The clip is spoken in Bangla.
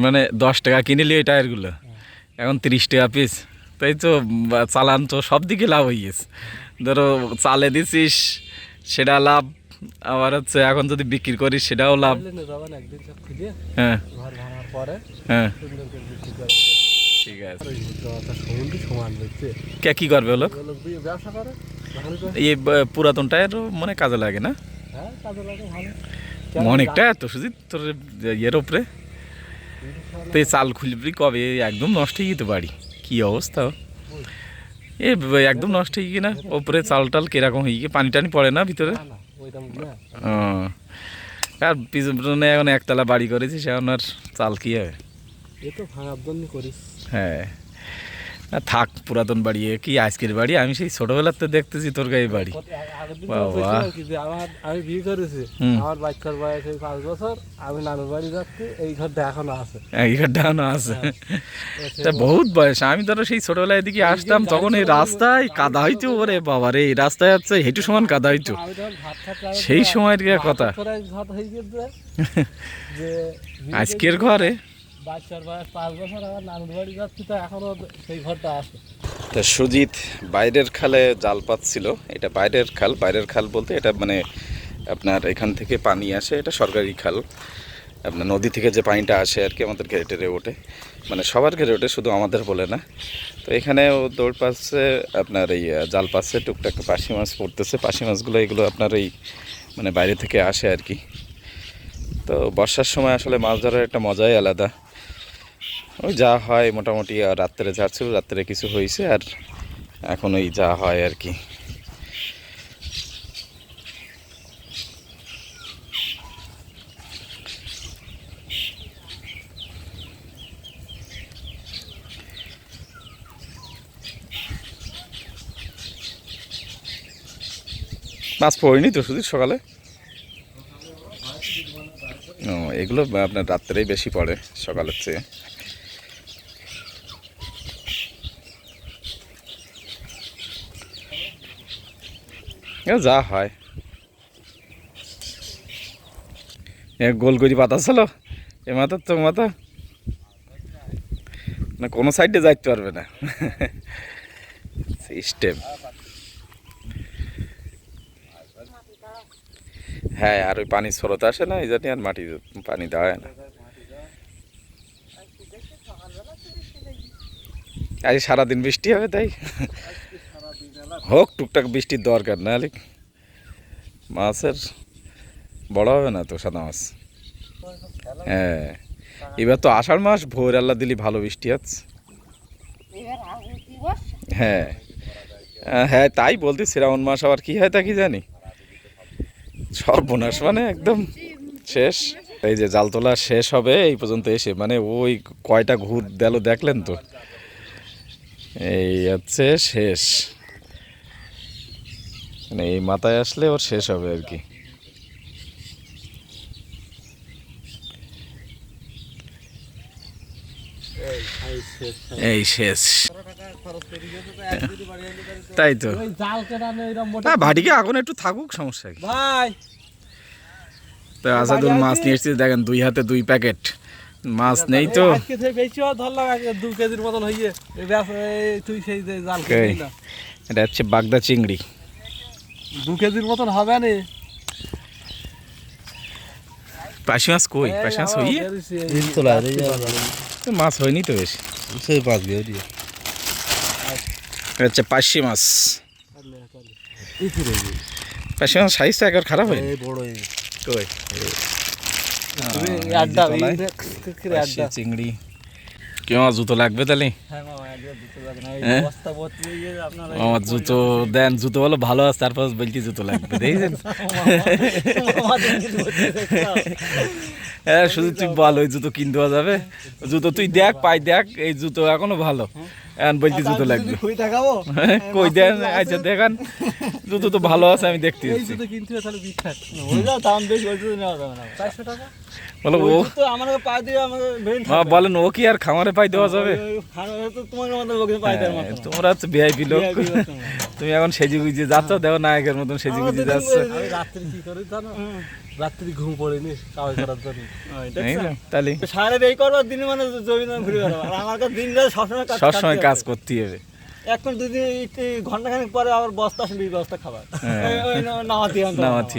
মানে দশ টাকা কিনিলি ওই টায়ারগুলো। এখন তিরিশ টাকা পিস তাই তো চালান তো সব দিকে লাভ হয়ে গেছে। ধরো চালে দিছিস সেটা লাভ। আবার হচ্ছে এখন যদি বিক্রি করিস সেটাও লাভ। হ্যাঁ। পরে হ্যাঁ। ঠিক আছে। কে কি করবে করে এই পুরাতন টায়ারও মনে কাজে লাগে না? হ্যাঁ অনেকটা এত সুজিত তোর ইয়ের উপরে। তো এই চাল খুলবি কবে? একদম নষ্ট হয়ে যেতে পারি। কী অবস্থা? এ একদম নষ্ট হয়ে গিয়ে না ওপরে চাল টাল কীরকম হয়ে গিয়ে পানি টানি পড়ে না ভিতরে। আর পিছনে এখন একতলা বাড়ি করেছি সে এখন আর চাল কী হবে? হ্যাঁ। থাক পুরাতন বাড়ি কি আজকের বাড়ি? আমি সেই ছোটবেলার তো দেখতেছি তোর গায়ে বাড়ি। বাবা। আমি বিয়ে করেছি। আমার বাচ্চার বয়স এই পাঁচ বছর আমি নানুর বাড়ি যাচ্ছি এই ঘরটা এখনও আছে। এই ডানো আছে। তা বহুত বয়স আমি ধরো সেই ছোটবেলায় এদিকে আসতাম তখন এই রাস্তায় কাদা হইতো ওরে বাবা রে এই রাস্তায় হচ্ছে হেঁটু সমান কাদা হইতো। সেই সময়ের কথা। হয়ে যে আজকের ঘরে। বাচ্চার বয়স পাঁচ বছর আমার নানুর বাড়ি যাচ্ছি তো এখনও সেই ঘরটা আছে। তা সুজিত বাইরের খালে জাল পাচ্ছিল এটা বাইরের খাল বাইরের খাল বলতে এটা মানে আপনার এখান থেকে পানি আসে, এটা সরকারি খাল। আপনার নদী থেকে যে পানিটা আসে আর কি আমাদের ঘেরে টেরে ওঠে। মানে সবার ঘেরে ওঠে, শুধু আমাদের বলে না। তো এখানে ও দৌড় পাচ্ছে, আপনার এই জাল পাচ্ছে, টুকটাক পাশি মাছ পড়তেছে। পাশি মাছগুলো, এগুলো আপনার এই মানে বাইরে থেকে আসে আর কি। তো বর্ষার সময় আসলে মাছ ধরার একটা মজাই আলাদা। ওই যা হয় মোটামুটি, আর রাত্রে ছিল, রাত্রে কিছু হয়েছে, আর এখন ওই যা হয় আর কি। মাছ পড়িনি তো শুধু সকালে? ও, এগুলো আপনার রাত্রেই বেশি পড়ে সকালের চেয়ে এ যা হয়। গোল করি পাতা ছিল। এ মাথা তো মাথা? না, কোনো সাইডে যাইতে পারবে না। সিস্টেম। হ্যাঁ আর ওই পানি স্রোত আসে না, এই জন্য আর মাটি পানি দেওয়া না। আজ সারাদিন বৃষ্টি হবে তাই? হোক টুকটাক বৃষ্টির দরকার না হলে মাছের বড় হবে না তো সাদা মাছ? হ্যাঁ। এবার তো আষাঢ় মাস ভোর আল্লাহ দিলি ভালো বৃষ্টি আছে হ্যাঁ। হ্যাঁ তাই বলতে শ্রাবণ মাস আবার কি হয় তা কি জানি? সর্বনাশ মানে একদম শেষ। এই যে জাল তোলা শেষ হবে এই পর্যন্ত এসে মানে ওই কয়টা ঘুর দিল দেখলেন তো? এই হচ্ছে শেষ। মানে এই মাথায় আসলে ওর শেষ হবে আর কি। এই শেষ। তাই তো। না ভাটিকে এখন একটু থাকুক সমস্যা কি? ভাই। তো আসাদুল মাছ নিয়ে এসেছি দেখেন দুই হাতে দুই প্যাকেট। মাছ নেই তো। এটা হচ্ছে বাগদা চিংড়ি। দু কেজির মতন হবে না। পাশি মাছ কই? পাশি মাছ হই তোলা মাছ হয়নি তো বেশি। সেই পাঁচ দিয়ে এটা হচ্ছে পাশি মাছ। পাশি মাছ সাইজ তো একবার খারাপ এই বড় কই? আড্ডা? চিংড়ি। কি আমার জুতো লাগবে তাহলে? হ্যাঁ এই হ্যাঁ? ভর্তি হয়ে আমার জুতো দেন জুতো বলো ভালো আছে তারপর বলছি জুতো লাগবে দেখছেন। হ্যাঁ শুধু তুই বল ওই জুতো কিনতে যাবে। জুতো তুই দেখ পাই দেখ এই জুতো এখনও ভালো। হ্যাঁ, আচ্ছা, বলেন ও কি আর খামারে পাই দেওয়া যাবে? হ্যাঁ, তোমরা ভিআইপি লোক। তুমি এখন সেজি গুজে যাচ্ছ দেখো নায়কের মতন সেজে গুজে যাচ্ছ। রাত্রি ঘুম পড়েনি কাজ এই দিন মানে জমি ঘুরে আর আমার কাছে সবসময় কাজ করতে হবে। এখন যদি ঘন্টাখানেক পরে আবার বস্তা আসবে বস্তা খাবার। হ্যাঁ। নামাতি নামাতি